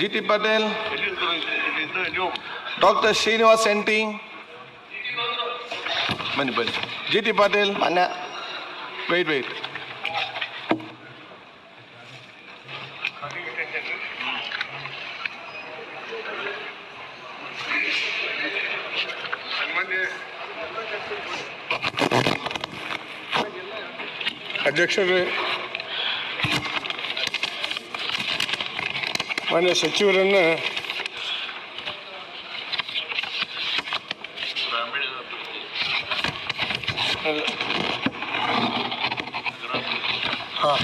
G T Patil doctor Srinivas MT ಬನ್ನಿ ಬನ್ನಿ G T Patil ಮಾನ್ಯ ವೆಯ್ಟ್ ವೆಯ್ಟ್ ಅಧ್ಯಕ್ಷರೇ ಮಾನ್ಯ ಸಚಿವರನ್ನು ಹಾಂ.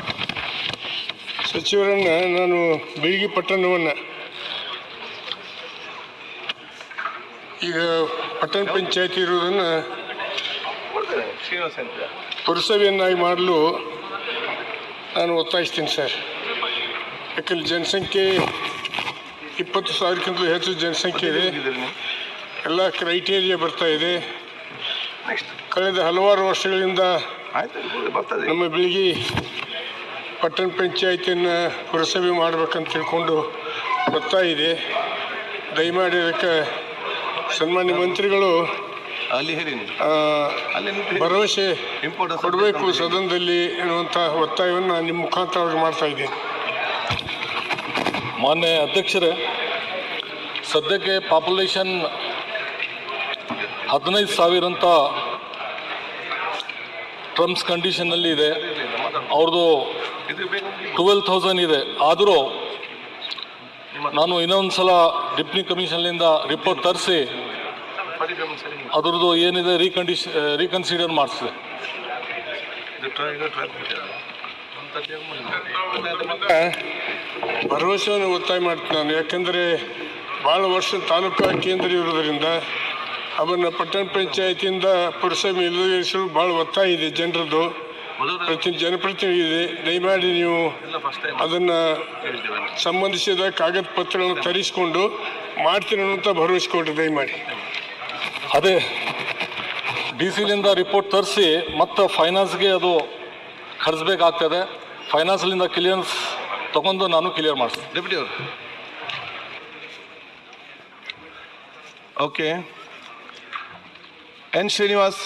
ಸಚಿವರನ್ನ ನಾನು ಬೆಳಗ್ಗೆ ಪಟ್ಟಣವನ್ನು ಈಗ ಪಟ್ಟಣ ಪಂಚಾಯತಿ ಇರುವುದನ್ನು ಪುರಸಭೆಯನ್ನಾಗಿ ಮಾಡಲು ನಾನು ಒತ್ತಾಯಿಸ್ತೀನಿ ಸರ್. ಯಾಕಂದ್ರೆ ಜನಸಂಖ್ಯೆ ಇಪ್ಪತ್ತು ಸಾವಿರಕ್ಕಿಂತ ಹೆಚ್ಚು ಜನಸಂಖ್ಯೆ ಇದೆ. ಎಲ್ಲ ಕ್ರೈಟೇರಿಯಾ ಬರ್ತಾ ಇದೆ. ಕಳೆದ ಹಲವಾರು ವರ್ಷಗಳಿಂದ ನಮ್ಮ ಬೆಳಗಿ ಪಟ್ಟಣ ಪಂಚಾಯತಿಯನ್ನು ಪುರಸಭೆ ಮಾಡಬೇಕಂತ ತಿಳ್ಕೊಂಡು ಬರ್ತಾ ಇದೆ. ದಯಮಾಡಿ ಅದಕ್ಕೆ ಸನ್ಮಾನ್ಯ ಮಂತ್ರಿಗಳು ಭರವಸೆ ಕೊಡಬೇಕು ಸದನದಲ್ಲಿ ಎನ್ನುವಂಥ ಒತ್ತಾಯವನ್ನು ನಿಮ್ಮ ಮುಖಾಂತರ ಅವ್ರಿಗೆ ಮಾಡ್ತಾ ಇದ್ದೀನಿ. ಮಾನ್ಯ ಅಧ್ಯಕ್ಷರೇ, ಸದ್ಯಕ್ಕೆ ಪಾಪ್ಯುಲೇಷನ್ ಹದಿನೈದು ಸಾವಿರ ಅಂತ ಟ್ರಮ್ಸ್ ಕಂಡೀಷನಲ್ಲಿ ಇದೆ. ಅವ್ರದ್ದು ಟ್ವೆಲ್ ತೌಸಂಡ್ ಇದೆ. ಆದರೂ ನಾನು ಇನ್ನೊಂದು ಸಲ ಡಿಪ್ಟಿ ಕಮಿಷನ್ನಿಂದ ರಿಪೋರ್ಟ್ ತರಿಸಿ, ಅದ್ರದ್ದು ಏನಿದೆ ರೀಕಂಡೀಷ್ ರೀಕನ್ಸಿಡರ್ ಮಾಡಿಸಿದೆ. ಭರವಸೆಯನ್ನು ಒತ್ತಾಯ ಮಾಡ್ತೀನಿ ನಾನು. ಯಾಕೆಂದರೆ ಭಾಳ ವರ್ಷ ತಾಲೂಕಾ ಕೇಂದ್ರ ಇರೋದರಿಂದ ಅವನ್ನ ಪಟ್ಟಣ ಪಂಚಾಯತಿಯಿಂದ ಪುರಸಭೆ ಇಲ್ಲದಿರಿಸಲು ಭಾಳ ಒತ್ತಾಯ ಇದೆ ಜನರದ್ದು. ಪ್ರತಿ ಜನಪ್ರತಿನಿಧಿ ಇದೆ. ದಯಮಾಡಿ ನೀವು ಅದನ್ನು ಸಂಬಂಧಿಸಿದ ಕಾಗದ ಪತ್ರಗಳನ್ನು ತರಿಸಿಕೊಂಡು ಮಾಡ್ತೀನಿ ಅಂತ ಭರವಸೆ ಕೊಟ್ಟು ದಯಮಾಡಿ. ಅದೇ ಡಿ ಸಿಲಿಂದ ರಿಪೋರ್ಟ್ ತರಿಸಿ ಮತ್ತು ಫೈನಾನ್ಸ್ಗೆ ಅದು ಖರ್ಚಬೇಕಾಗ್ತದೆ ಫೈನಾನ್ಸ್ಲಿಂದ ಕ್ಲಿಯರೆನ್ಸ್ ತಗೊಂಡು ನಾನು ಕ್ಲಿಯರ್ ಮಾಡಿಸ್ತೀನಿ ಡೆಪ್ಯೂಟಿ ಅವರು ಓಕೆ ಎನ್ ಶ್ರೀನಿವಾಸ್